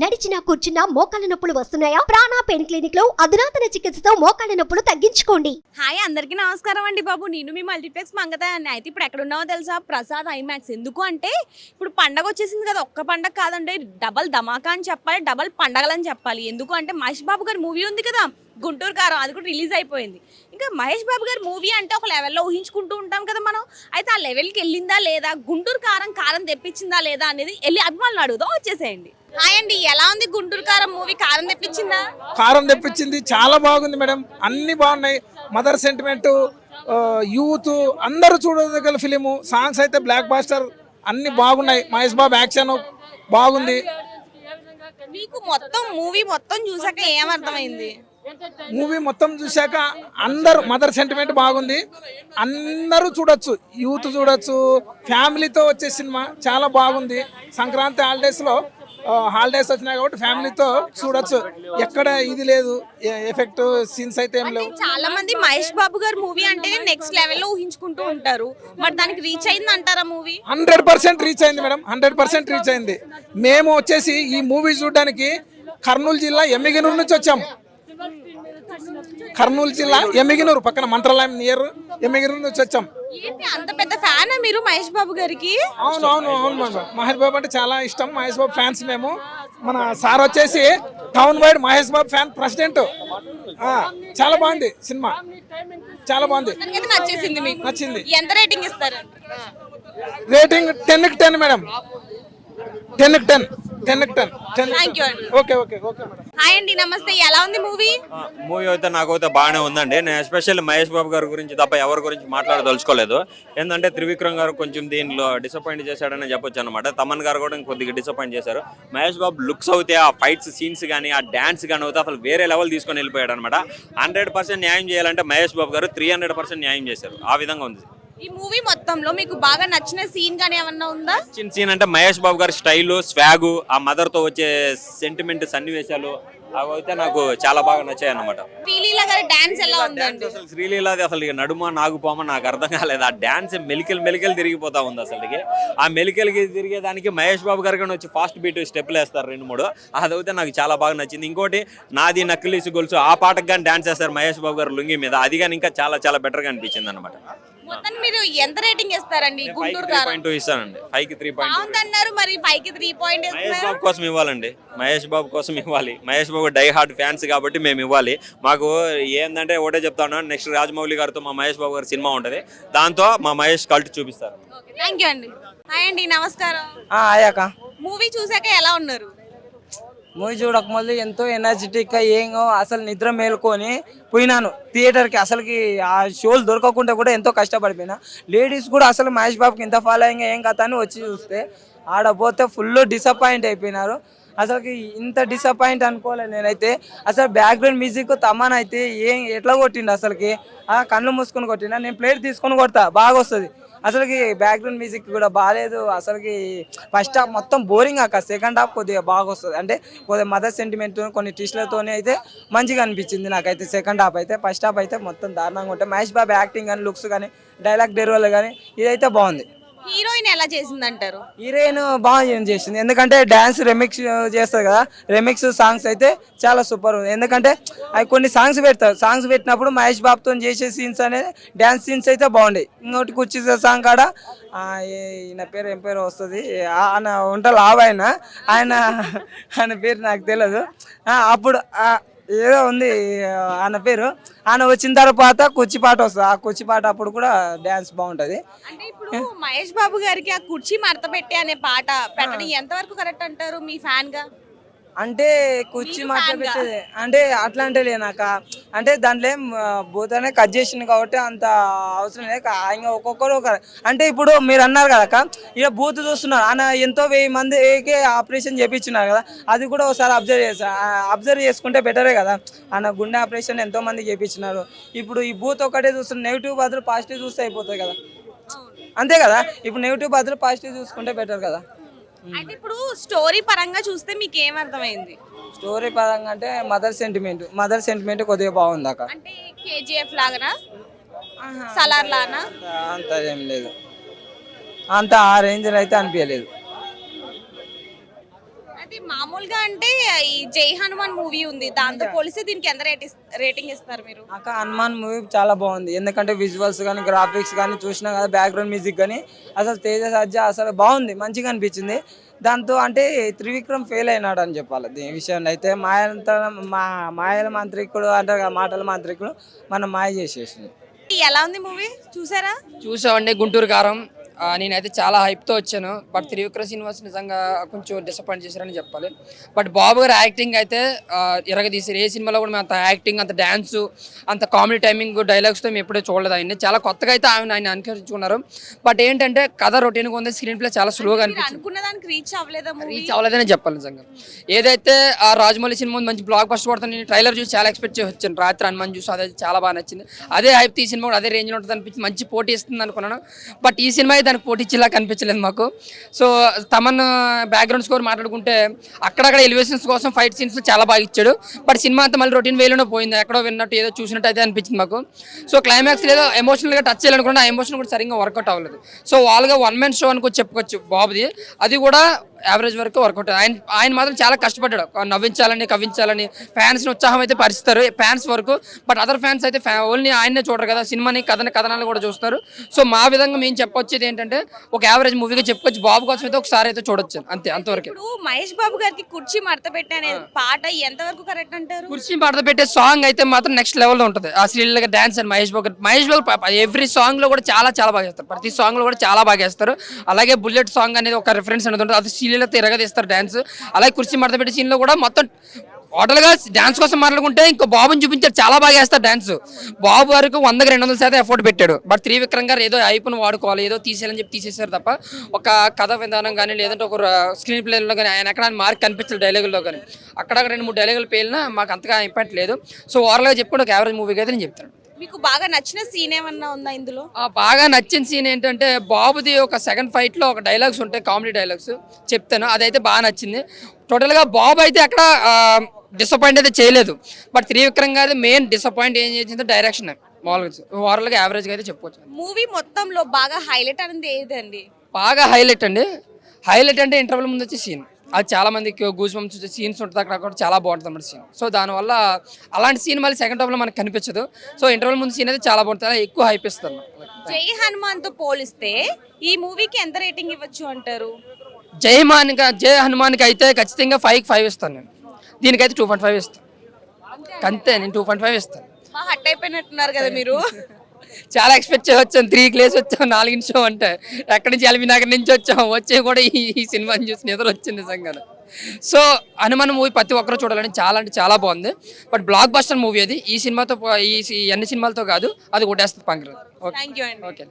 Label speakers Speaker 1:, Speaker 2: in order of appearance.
Speaker 1: నడిచినా కూర్చున్నా మోకాళ్ళ నొప్పులు వస్తున్నాయా? ప్రాణా పెయిన్ క్లినిక్లో అధునాతన చికిత్సతో మోకాళ్ళ నొప్పులు తగ్గించుకోండి.
Speaker 2: హాయ్ అందరికీ నమస్కారం అండి బాబు. నేను మీ మల్టీప్లెక్స్ మంగతాన్ని అయితే ఇప్పుడు ఎక్కడ ఉన్నావో తెలుసా? ప్రసాద్ ఐమాక్స్. ఎందుకు అంటే ఇప్పుడు పండగ వచ్చేసింది కదా ఒక్క పండగ కాదండి డబల్ ధమాకా అని చెప్పాలి డబల్ పండగలని చెప్పాలి. ఎందుకు అంటే మహేష్ బాబు గారి మూవీ ఉంది కదా గుంటూరు కారం అది కూడా రిలీజ్ అయిపోయింది. ఇంకా మహేష్ బాబు గారి మూవీ అంటే ఒక లెవెల్లో ఊహించుకుంటూ ఉంటాం కదా మనం. అయితే ఆ లెవెల్కి వెళ్ళిందా లేదా గుంటూరు కారం కారం తెప్పించిందా లేదా అనేది వెళ్ళి అభిమానులు అడుగుదాం వచ్చేసేయండి. హాయ్ అండి ఎలా ఉంది గుంటూరు కారం మూవీ? కారం తెప్పించిందా?
Speaker 3: కారం తెప్పించింది చాలా బాగుంది మేడం. అన్ని బాగున్నాయి. మదర్ సెంటిమెంట్ యూత్ అందరూ చూడదగ్గల ఫిలిము సాంగ్స్ అయితే బ్లాక్ బాస్టర్ అన్ని బాగున్నాయి. మహేష్ బాబు యాక్షన్ బాగుంది.
Speaker 2: మీకు మొత్తం మూవీ మొత్తం చూసాక ఏమర్థమైంది
Speaker 3: మూవీ మొత్తం చూశాక అందరూ మదర్ సెంటిమెంట్ బాగుంది. అందరూ చూడొచ్చు యూత్ చూడొచ్చు ఫ్యామిలీతో వచ్చే సినిమా చాలా బాగుంది. సంక్రాంతి హాలిడేస్లో హాలిడేస్ వచ్చినాయి కాబట్టి ఫ్యామిలీతో చూడొచ్చు. ఎక్కడ ఇది లేదు. ఎఫెక్ట్ సీన్స్ అయితే ఏం లేవు.
Speaker 2: చాలా మంది మహేష్ బాబు గారు మూవీ అంటే నెక్స్ట్ లెవెల్లో ఊహించుకుంటూ ఉంటారు. మరి దానికి రీచ్ అయింది అంటారా మూవీ
Speaker 3: హండ్రెడ్ పర్సెంట్ రీచ్ అయింది మేడం. హండ్రెడ్ పర్సెంట్ రీచ్ అయింది. మేము వచ్చేసి ఈ మూవీ చూడడానికి కర్నూలు జిల్లా ఎమ్మిగినూరు నుంచి వచ్చాం. కర్నూలు జిల్లా ఎమ్మిగినూరు పక్కన మంత్రాలయం నియర్ ఎమ్మిగినూరు నుంచి వచ్చాం.
Speaker 2: ఏంటి అంత పెద్ద ఫ్యాన్ మీరు మహేష్ బాబు గారికి?
Speaker 3: అవును అవును అవును మేడం మహేష్ బాబు అంటే చాలా ఇష్టం. మహేష్ బాబు ఫ్యాన్స్ మేము. మన సార్ వచ్చేసి town wide Mahesh Babu fan president. చాలా బాగుంది సినిమా. చాలా బాగుంది.
Speaker 2: నచ్చేసింది మీకు.
Speaker 3: నచ్చింది.
Speaker 2: ఎంత రేటింగ్ ఇస్తారు?
Speaker 3: రేటింగ్ టెన్కి ten madam. Ten ten. Ten.
Speaker 2: అండి.
Speaker 3: Okay okay okay madam.
Speaker 2: Hi అండి నమస్తే. ఎలా ఉంది మూవీ?
Speaker 4: మూవీ అయితే నాకైతే బాగానే ఉందండి. నేను ఎస్పెషల్లీ మహేష్ బాబు గారి గురించి తప్ప ఎవరి గురించి మాట్లాడదలుచుకోలేదు. ఏంటంటే త్రివిక్రమ్ గారు కొంచెం దీనిలో డిసప్పాయింట్ చేశాడని చెప్పొచ్చు అనమాట తమన్ గారు కూడా కొద్దిగా డిసప్పాయింట్ చేశారు. మహేష్ బాబు లుక్స్ అవుతే ఆ ఫైట్స్ సీన్స్ కానీ ఆ డ్యాన్స్ కానీ అవుతే అసలు వేరే లెవెల్ తీసుకొని వెళ్ళిపోయాడు అనమాట హండ్రెడ్ పర్సెంట్ న్యాయం చేయాలంటే మహేష్ బాబు గారు త్రీ హండ్రెడ్ పర్సెంట్ న్యాయం చేశారు. ఆ విధంగా ఉంది.
Speaker 2: ఈ మూవీ మొత్తంలో మీకు బాగా నచ్చిన సీన్ కానీ ఏమన్నా ఉందా?
Speaker 4: చిన్న సీన్ అంటే మహేష్ బాబు గారి స్టైలు స్వాగు ఆ మదర్తో వచ్చే సెంటిమెంట్ సన్నివేశాలు అవి అయితే నాకు చాలా బాగా నచ్చాయి అన్నమాట.
Speaker 2: శ్రీలీల గారి డాన్స్ ఎలా ఉందండి?
Speaker 4: అసలు శ్రీలీలాది అసలు ఇక నడుమ నాగుపోమ నాకు అర్థం కాలేదు. ఆ డాన్స్ మెలికలు మెలికలు తిరిగిపోతా ఉంది అసలుకి. ఆ మెలికలకి తిరిగేదానికి మహేష్ బాబు గారు కానీ వచ్చి ఫాస్ట్ బీట్ స్టెప్లు వేస్తారు రెండు మూడు. అదైతే నాకు చాలా బాగా నచ్చింది. ఇంకోటి నాది నక్కిలీసు గొలుసు. ఆ పాటకు కానీ డాన్స్ వేస్తారు మహేష్ బాబు గారు లుంగి మీద. అది కానీ ఇంకా చాలా చాలా బెటర్గా అనిపించింది అనమాట
Speaker 2: మొత్తాన్ని మీరు ఎంత రేటింగ్ ఇస్తారండి
Speaker 4: five
Speaker 2: Guntur
Speaker 4: three
Speaker 2: Kaaram
Speaker 4: point two ఇస్తానండి. ఫైవ్కి త్రీ పాయింట్
Speaker 2: బాగుందన్నారు మరి ఫైవ్కి త్రీ పాయింట్
Speaker 4: మహేష్ బాబు కోసం ఇవ్వాలండి. మహేష్ బాబు కోసం ఇవ్వాలి. Mahesh Babu die heart fans కాబట్టి మేము ఇవ్వాలి. మాకు ఏంటంటే ఒకటే చెప్తాను నెక్స్ట్ రాజమౌళి గారితో మా మహేష్ బాబు గారి సినిమా ఉంటుంది. దాంతో మా మహేష్ కల్ట్ చూపిస్తారు.
Speaker 2: థ్యాంక్ యూ అండి. హాయ్ అండి నమస్కారం.
Speaker 5: అయ్యాక
Speaker 2: మూవీ చూసాక ఎలా ఉన్నారు?
Speaker 5: మూవీ చూడకముందు ఎంతో ఎనర్జెటిక్గా ఏంగో అసలు నిద్ర మేలుకొని పోయినాను. థియేటర్కి అసలుకి ఆ షోలు దొరకకుండా కూడా ఎంతో కష్టపడిపోయినా. లేడీస్ కూడా అసలు మహేష్ బాబుకి ఇంత ఫాలోయింగ్ ఏం కథ అని వచ్చి చూస్తే ఆడ పోతే ఫుల్ డిసప్పాయింట్ అయిపోయినారు. అసలుకి ఇంత డిసప్పాయింట్ అనుకోలేదు నేనైతే. అసలు బ్యాక్గ్రౌండ్ మ్యూజిక్ తమన్ అయితే ఏం ఎట్లా కొట్టిండు అసలుకి? ఆ కళ్ళు మూసుకొని కొట్టినా నేను ప్లేట్ తీసుకొని కొడతా బాగా వస్తుంది అసలుకి బ్యాక్గ్రౌండ్ మ్యూజిక్ కూడా బాగాలేదు అసలుకి ఫస్ట్ హాఫ్ మొత్తం బోరింగ్ అక్క. సెకండ్ హాఫ్ కొద్దిగా బాగా వస్తుంది అంటే కొద్దిగా మదర్ సెంటిమెంట్ కొన్ని టిస్ట్లతోనే అయితే మంచిగా అనిపించింది నాకైతే సెకండ్ హాఫ్ అయితే. ఫస్ట్ హాఫ్ అయితే మొత్తం దారుణంగా ఉంటాయి మహేష్ బాబు యాక్టింగ్ కానీ లుక్స్ కానీ డైలాగ్ డెలివరీ కానీ ఇదైతే బాగుంది.
Speaker 2: హీరోయిన్ ఎలా చేసింది అంటారు
Speaker 5: హీరోయిన్ బాగా చేసింది? ఎందుకంటే డ్యాన్స్ రెమిక్స్ చేస్తారు కదా రెమిక్స్ సాంగ్స్ అయితే చాలా సూపర్ ఉంది. ఎందుకంటే అవి కొన్ని సాంగ్స్ పెడతారు. సాంగ్స్ పెట్టినప్పుడు మహేష్ బాబుతో చేసే సీన్స్ అనేది డ్యాన్స్ సీన్స్ అయితే బాగుండేవి. ఇంకోటి కుర్చీ సాంగ్ కాడ ఈయన పేరు ఏం పేరు వస్తుంది? ఆయన ఉంటారు లావు ఆయన. ఆయన ఆయన పేరు నాకు తెలియదు అప్పుడు ఏదో ఉంది ఆయన పేరు. ఆయన వచ్చిన తర్వాత కుర్చీ పాట వస్తుంది. ఆ కుర్చీ పాట అప్పుడు కూడా డ్యాన్స్ బాగుంటుంది.
Speaker 2: అంటే ఇప్పుడు మహేష్ బాబు గారికి ఆ కుర్చీ మడత పెట్టి అనే పాట పెట్టడం ఎంతవరకు కరెక్ట్ అంటారు మీ ఫ్యాన్గా
Speaker 5: అంటే కుర్చీ మాట? పెట్టేది. అంటే అట్లా అంటే లేనాక అంటే దాంట్లో ఏం భూతానే కట్ చేసింది కాబట్టి అంత అవసరం లేదు. ఇంకా ఒక్కొక్కరు ఒక అంటే ఇప్పుడు మీరు అన్నారు కదా అక్క ఇక్కడ బూత్ చూస్తున్నారు. ఆయన ఎంతో వెయ్యి మందికి ఆపరేషన్ చేపించున్నారు కదా అది కూడా ఒకసారి అబ్జర్వ్ చేసా. అబ్జర్వ్ చేసుకుంటే బెటరే కదా. ఆయన గుండె ఆపరేషన్ ఎంతో మంది చేపించినారు ఇప్పుడు ఈ బూత్ ఒకటే చూస్తున్నారు నెగిటివ్ బదులు పాజిటివ్ చూస్తే అయిపోతుంది కదా. అంతే కదా? ఇప్పుడు నెగిటివ్ బదులు పాజిటివ్ చూసుకుంటే బెటర్ కదా.
Speaker 2: అయితే ఇప్పుడు స్టోరీ పరంగా చూస్తే మీకు ఏం అర్థమైంది?
Speaker 5: స్టోరీ పరంగా అంటే మదర్ సెంటిమెంట్ మదర్ సెంటిమెంట్ కొద్దిగా బాగుంది అక్క
Speaker 2: అంటే కేజీఎఫ్ లాగానా? సలార్ లానా
Speaker 5: అంత ఏం లేదు. అంత ఆ రేంజ్ అయితే అనిపించలేదు
Speaker 2: మామూలుగా అంటే ఈ జై హనుమాన్ మూవీ ఉంది. దాంతో పోలిస్తే దీనికి ఎంత రేట్ రేటింగ్ ఇస్తారు మీరు?
Speaker 5: నాకు హనుమాన్ మూవీ చాలా బాగుంది. ఎందుకంటే విజువల్స్ కానీ గ్రాఫిక్స్ కానీ చూసినా కదా బ్యాక్గ్రౌండ్ మ్యూజిక్ కానీ అసలు తేజ సజ్జ అసలు బాగుంది మంచిగా అనిపించింది. దాంతో అంటే త్రివిక్రమ్ ఫెయిల్ అయినాడు అని చెప్పాలి. దీని విషయంలో అయితే మాయంత మా మాయల మాంత్రికుడు అంటారు కదా మాటల మాంత్రికుడు మనం మాయ చేసేసింది
Speaker 2: ఎలా ఉంది మూవీ? చూసారా?
Speaker 6: చూసామండి గుంటూరు కారం. నేనైతే చాలా హైప్తో వచ్చాను. బట్ త్రివిక్రమ్ శ్రీనివాస్ నిజంగా కొంచెం డిసప్పాయింట్ చేశారని చెప్పాలి. బట్ బాబు గారు యాక్టింగ్ అయితే ఇరగదీశారు ఏ సినిమాలో కూడా మేము అంత యాక్టింగ్ అంత డ్యాన్స్ అంత కామెడీ టైమింగ్ డైలాగ్స్తో మేము ఎప్పుడూ చూడలేదు ఆయన్ని. చాలా కొత్తగా అయితే ఆయన ఆయన అనుకరించుకున్నారు. బట్ ఏంటంటే కథ రొటీన్గా ఉంది. స్క్రీన్ ప్లే చాలా స్లోగా అనిపించింది.
Speaker 2: అనుకున్న దానికి రీచ్ అవ్వలేదా
Speaker 6: రీచ్ అవ్వలేదని చెప్పాలి నిజంగా. ఏదైతే ఆ రాజమౌళి సినిమా మంచి బ్లాక్ పడుతుంది నేను ట్రైలర్ చూసి చాలా ఎక్స్పెక్ట్ చేసి వచ్చాను. రాత్రి హనుమాన్ చూసి అదే చాలా బాగా నచ్చింది. అదే హైప్ ఈ సినిమా కూడా అదే రేంజ్లో ఉంటుంది అనిపించి మంచి పోటీ ఇస్తుంది అనుకున్నాను బట్ ఈ సినిమా అయితే దానికి పోటీచ్చేలా కనిపించలేదు మాకు. సో తమన్ బ్యాక్గ్రౌండ్ స్కోర్ మాట్లాడుకుంటే అక్కడక్కడ ఎలివేషన్స్ కోసం ఫైట్ సీన్స్ చాలా బాగా ఇచ్చాడు. బట్ సినిమా అంతా మళ్ళీ రొటీన్ వేలోనే పోయింది. ఎక్కడో విన్నట్టు ఏదో చూసినట్టు అయితే అనిపించింది మాకు. సో క్లైమాక్స్ ఏదో ఎమోషనల్గా టచ్ చేయాలనుకున్నా ఆ ఎమోషన్ కూడా సరిగ్గా వర్కౌట్ అవ్వలేదు. సో వాళ్ళుగా వన్ మ్యాన్ షో అని కూడా చెప్పుకోవచ్చు బాబుది. అది కూడా యావరేజ్ వరకు వర్కౌట్ ఆయన ఆయన మాత్రం చాలా కష్టపడ్డాడు. నవ్వించాలని కవ్వించాలని ఫ్యాన్స్ని ఉత్సాహం అయితే పరిస్తారు ఫ్యాన్స్ వరకు బట్ అదర్ ఫ్యాన్స్ అయితే ఓన్లీ ఆయన్నే చూడరు కదా. సినిమాని కథని కథనాలు కూడా చూస్తారు. సో మా విధంగా మేము చెప్పొచ్చేది ఏంటంటే ఒక యావరేజ్ మూవీగా చెప్పుకోవచ్చు. బాబు కోసం అయితే ఒకసారి అయితే చూడొచ్చు. అంతే అంతవరకు.
Speaker 2: మహేష్ బాబు గారికి కుర్చీ మడత పెట్టే పాట ఎంతవరకు కరెక్ట్ అంటారు?
Speaker 6: కుర్చీ పాట పెట్టే సాంగ్ అయితే మాత్రం నెక్స్ట్ లెవెల్లో ఉంటుంది. ఆ శ్రీలంక డాన్స్ అని మహేష్ బాబు మహేష్ బాబు ఎవ్రీ సాంగ్లో కూడా చాలా చాలా బాగా చేస్తారు. ప్రతి సాంగ్లో కూడా చాలా బాగా చేస్తారు. అలాగే బుల్లెట్ సాంగ్ అనేది ఒక రిఫరెన్స్ అనేది ఉంటుంది. అది శ్రీలీల తిరగదీస్తారు డ్యాన్స్ అలాగే కుర్చీ మడత పెట్టే కూడా మొత్తం టోటల్గా డ్యాన్స్ కోసం మాట్లాడుకుంటే ఇంకో బాబుని చూపించారు. చాలా బాగా వేస్తారు డ్యాన్స్ బాబు వరకు వందకి రెండు వందల శాతం ఎఫోర్ట్ పెట్టాడు. బట్ త్రివిక్రమ్ గారు ఏదో ఐపును వాడుకోవాలి ఏదో తీసేయాలని చెప్పి తీసేశారు తప్ప ఒక కథ విధానం కానీ లేదంటే ఒక స్క్రీన్ ప్లేలో కానీ ఆయన ఎక్కడ మార్క్ కనిపించలేదు డైలాగుల్లో కానీ అక్కడక్కడ రెండు మూడు డైలాగులు పేలినా మాకు అంతగా ఇంపాక్ట్ లేదు. సో ఓవరాల్గా చెప్పుకుంటే ఒక యావరేజ్ మూవీగా అయితే నేను చెప్తాను.
Speaker 2: మీకు బాగా నచ్చిన సీన్ ఏమన్నా ఉందా ఇందులో?
Speaker 6: ఆ బాగా నచ్చిన సీన్ ఏంటంటే బాబుది ఒక సెకండ్ ఫైట్లో ఒక డైలాగ్స్ ఉంటాయి కామెడీ డైలాగ్స్ చెప్తాను అదైతే బాగా నచ్చింది. టోటల్గా బాబు అయితే అక్కడ డిసప్పాయింట్ అయితే చేయలేదు. బట్ త్రివిక్రమ్ గారి మెయిన్ డిసప్పాయింట్ ఏం చేసింది డైరెక్షన్ మామూలుగా ఓవరాల్గా యావరేజ్గా అయితే చెప్పుకోవచ్చు
Speaker 2: మూవీ మొత్తంలో బాగా హైలైట్ అనేది ఏదండి?
Speaker 6: బాగా హైలైట్ అండి. హైలైట్ అంటే ఇంటర్వెల్ ముందు వచ్చే సీన్ అది చాలా మందికి గూస్ బంప్స్ సీన్స్ ఉంటుంది. అక్కడ కూడా చాలా బాగుంటుంది అన్నమాట సీన్ సో దానివల్ల అలాంటి సీన్ మళ్ళీ సెకండ్ హాఫ్లో మనకు కనిపించదు. సో ఇంటర్వెల్ ముందు సీన్ అయితే చాలా బాగుంటుంది. అలా ఎక్కువ హైప్ ఇస్తారు
Speaker 2: జై హనుమాన్తో పోలిస్తే ఈ మూవీకి ఎంత రేటింగ్ ఇవ్వచ్చు అంటారు?
Speaker 6: జై హనుమాన్కి జై హనుమాన్కి అయితే ఖచ్చితంగా ఫైవ్ ఫైవ్ ఇస్తాను నేను. దీనికైతే టూ పాయింట్ ఫైవ్ ఇస్తాను. అంతే నేను టూ పాయింట్ ఫైవ్ ఇస్తాను.
Speaker 2: హట్ అయిపోయినట్టున్నారు కదా మీరు.
Speaker 6: చాలా ఎక్స్పెక్ట్ చేయవచ్చాను త్రీ క్లేస్ వచ్చాం నాలుగు నిమిషం అంటే. ఎక్కడి నుంచి ఎల్బీ నగర్ నుంచి వచ్చాం వచ్చే కూడా ఈ ఈ సినిమాని చూసి నిద్ర వచ్చింది నిజంగా సో హనుమాన్ మూవీ ప్రతి ఒక్కరు చూడాలని చాలా అంటే చాలా బాగుంది. బట్ బ్లాక్ బస్టర్ మూవీ అది. ఈ సినిమాతో ఈ అన్ని సినిమాలతో కాదు అది కొట్టేస్తుంది పంకర్ ఓకే. ఓకే.